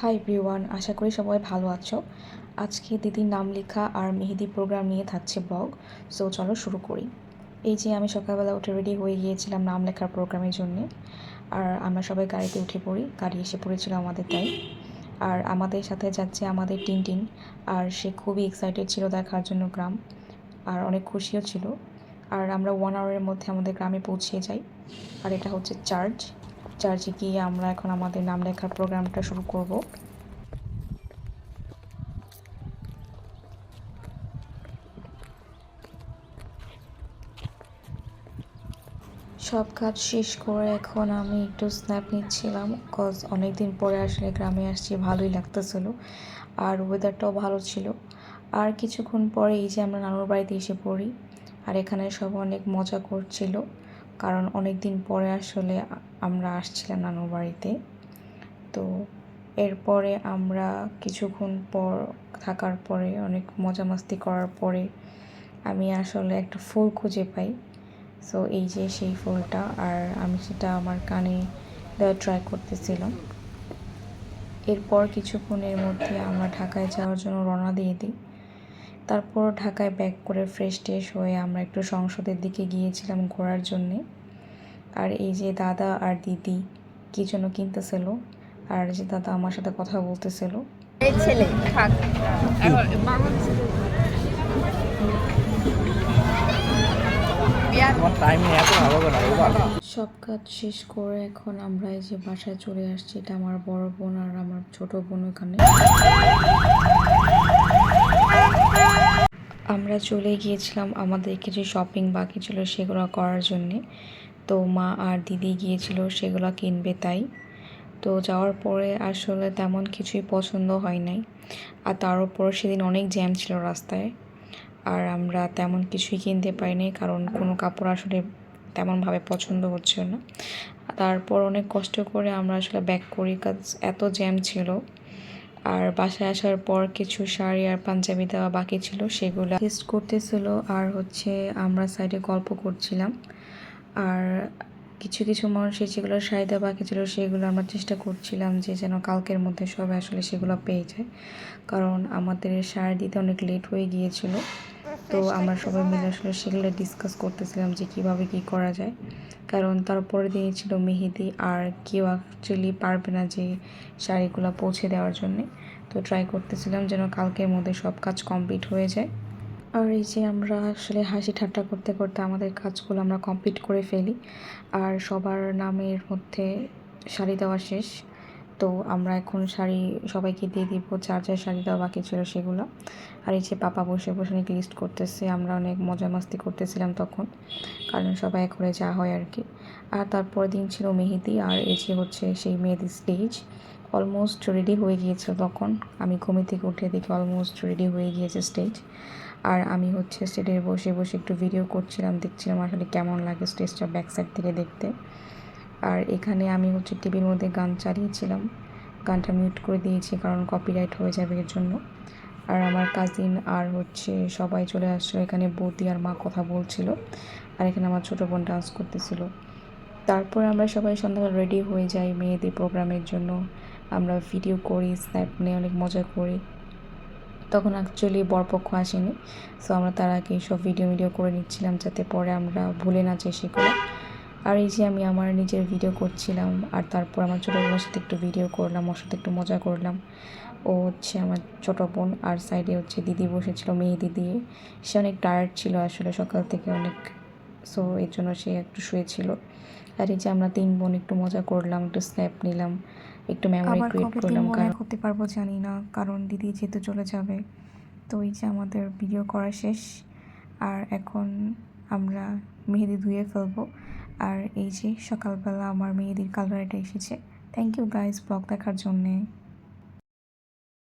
Hi everyone আশা করি সবাই ভালো আছো। আজকে দিদির নাম লেখা আর মেহেদি প্রোগ্রাম নিয়ে থাকছে ব্লগ সো চলো শুরু করি। এই যে আমি সকালবেলা উঠে রেডি হয়ে গিয়েছিলাম নাম লেখার প্রোগ্রামের জন্যে, আর আমরা সবাই গাড়িতে উঠে পড়ি, গাড়ি এসে পড়েছিল আমাদের তাই। আর আমাদের সাথে যাচ্ছে আমাদের টিনটিন, আর সে খুবই এক্সাইটেড ছিল দেখার জন্য গ্রাম, আর অনেক খুশিও ছিল। আর আমরা ওয়ান আওয়ারের মধ্যে আমাদের গ্রামে পৌঁছে যাই, আর এটা হচ্ছে চার্চ চার্চে গিয়ে আমরা এখন আমাদের নাম লেখার প্রোগ্রামটা শুরু করব। সব কাজ শেষ করে এখন আমি একটু স্ন্যাপ নিচ্ছিলাম কজ অনেকদিন পরে আসলে গ্রামে আসছি, ভালোই লাগতেছিল আর ওয়েদারটাও ভালো ছিল। আর কিছুক্ষণ পরে এই যে আমরা নানুর বাড়িতে এসে পড়ি, আর এখানে সব অনেক মজা করছিল। কারণ অনেক দিন পরে আসলে আমরা আসছিলাম নানুর বাড়িতে। তো এরপরে আমরা কিছুক্ষণ পর থাকার পরে, অনেক মজা মাস্তি করার পরে আমি আসলে একটা ফুল খুঁজে পাই। সো এই যে সেই ফুলটা আর আমি সেটা আমার কানে দেওয়া ট্রাই করতেছিলাম। এরপর কিছুক্ষণের মধ্যে আমরা ঢাকায় যাওয়ার জন্য রওনা দিয়ে দিই। তারপর ঢাকায় ব্যাক করে ফ্রেশ ট্রেশ হয়ে আমরা একটু সংসদের দিকে গিয়েছিলাম ঘোরার জন্যে। আর এই যে দাদা আর দিদি কি জন্য কিনতেছিল। আর যে দাদা আমার সাথে কথা বলতেছিল। ছেলে সব কাজ শেষ করে এখন আমরা এই যে বাসায় চলে আসছি, এটা আমার বড় বোন আর আমার ছোট বোন ওখানে। আমরা চলে গিয়েছিলাম আমাদের কিছু শপিং বাকি ছিল সেগুলো করার জন্যে। তো মা আর দিদি গিয়েছিল সেগুলো কিনবে তাই। তো যাওয়ার পরে আসলে তেমন কিছুই পছন্দ হয় নাই। আর তার উপর সেদিন অনেক জ্যাম ছিল রাস্তায়। আর আমরা তেমন কিছুই কিনতে পারিনি, কারণ কোনো কাপড় আসলে তেমনভাবে পছন্দ হচ্ছিল না। তারপর অনেক কষ্ট করে আমরা আসলে ব্যাক করি কাজ এত জ্যাম ছিল। আর বাসায় আসার পর কিছু শাড়ি আর পাঞ্জাবি দেওয়া বাকি ছিল, সেগুলো টেস্ট করতেছিল। আর হচ্ছে আমরা সাইডে গল্প করছিলাম। আর কিছু কিছু মানুষের যেগুলো শাড়ি বাকি ছিল সেগুলো আমরা চেষ্টা করছিলাম যে যেন কালকের মধ্যে সবাই আসলে সেগুলো পেয়ে যায়। কারণ আমাদের শাড়ি দিতে অনেক লেট হয়ে গিয়েছিল। তো আমরা সবাই মিলে আসলে সেগুলো ডিসকাস করতেছিলাম যে কীভাবে কি করা যায়। কারণ তারপরে দিনই ছিল মেহেদি আর কেউ অ্যাকচুয়ালি পারবে না যে শাড়িগুলো পৌঁছে দেওয়ার জন্যে। তো ট্রাই করতেছিলাম যেন কালকের মধ্যে সব কাজ কমপ্লিট হয়ে যায়। আর এই যে আমরা আসলে হাসি ঠাট্টা করতে করতে আমাদের কাজগুলো আমরা কমপ্লিট করে ফেলি, আর সবার নামের মধ্যে শাড়ি দেওয়া শেষ। তো আমরা এখন শাড়ি সবাইকে দিয়ে দিব, যার যার শাড়ি দেওয়া বাকি ছিল সেগুলো। আর এই যে পাপা বসে বসে অনেক লিস্ট করতেছে, আমরা অনেক মজা মাস্তি করতেছিলাম তখন, কারণ সবাই করে যা হয় আর কি। আর তারপরের দিন ছিল মেহেদি, আর এই যে হচ্ছে সেই মেহেদি স্টেজ অলমোস্ট রেডি হয়ে গিয়েছিল তখন। আমি ঘুমি থেকে উঠে দেখি অলমোস্ট রেডি হয়ে গিয়েছে স্টেজ আর আমি হচ্ছে স্টেজে বসে বসে একটু ভিডিও করছিলাম, দেখছিলাম আসলে কেমন লাগে স্টেজটা ব্যাক সাইড থেকে দেখতে। আর এখানে আমি হচ্ছে টিভির মধ্যে গান চালিয়েছিলাম। গানটা মিউট করে দিয়েছি কারণ কপিরাইট হয়ে যাবে এর জন্য। আর আমার কাজিন আর হচ্ছে সবাই চলে আসছিল এখানে বৌদি আর মা কথা বলছিল। আর এখানে আমার ছোটো বোন ডান্স করতেছিল। তারপর আমরা সবাই সন্ধ্যাবেলা রেডি হয়ে যাই মেয়েদের প্রোগ্রামের জন্য। আমরা ভিডিও করি স্ন্যাপ নিয়ে অনেক মজা করি। তখন অ্যাকচুয়ালি বরপক্ষ আসেনি। সো আমরা তার আগে সব ভিডিও ভিডিও করে নিচ্ছিলাম যাতে পরে আমরা ভুলে না যাই সেগুলো। আর এই যে আমি আমার নিজের ভিডিও করছিলাম, আর তারপর আমার ছোটো বোনের সাথে একটু ভিডিও করলাম, ওর সাথে একটু মজা করলাম। ও হচ্ছে আমার ছোটো বোন, আর সাইডে হচ্ছে দিদি বসেছিল মেহেদি দিয়ে সে অনেক টায়ার্ড ছিল আসলে সকাল থেকে অনেক। সো এর জন্য সে একটু শুয়েছিল। আর এই যে আমরা তিন বোন একটু মজা করলাম, একটু স্ন্যাপ নিলাম। একটু মেমোরি ক্রিয়েট করলাম কারণ করতে পারব জানি না কারণ দিদি যেহেতু চলে যাবে তো এই যে আমাদের ভিডিও করা শেষ আর এখন আমরা মেহেদি ধুয়ে ফেলব আর এই যে সকালবেলা আমার মেহেদির কালার এটা এসেছে। থ্যাংক ইউ গাইজ ব্লগ দেখার জন্যে।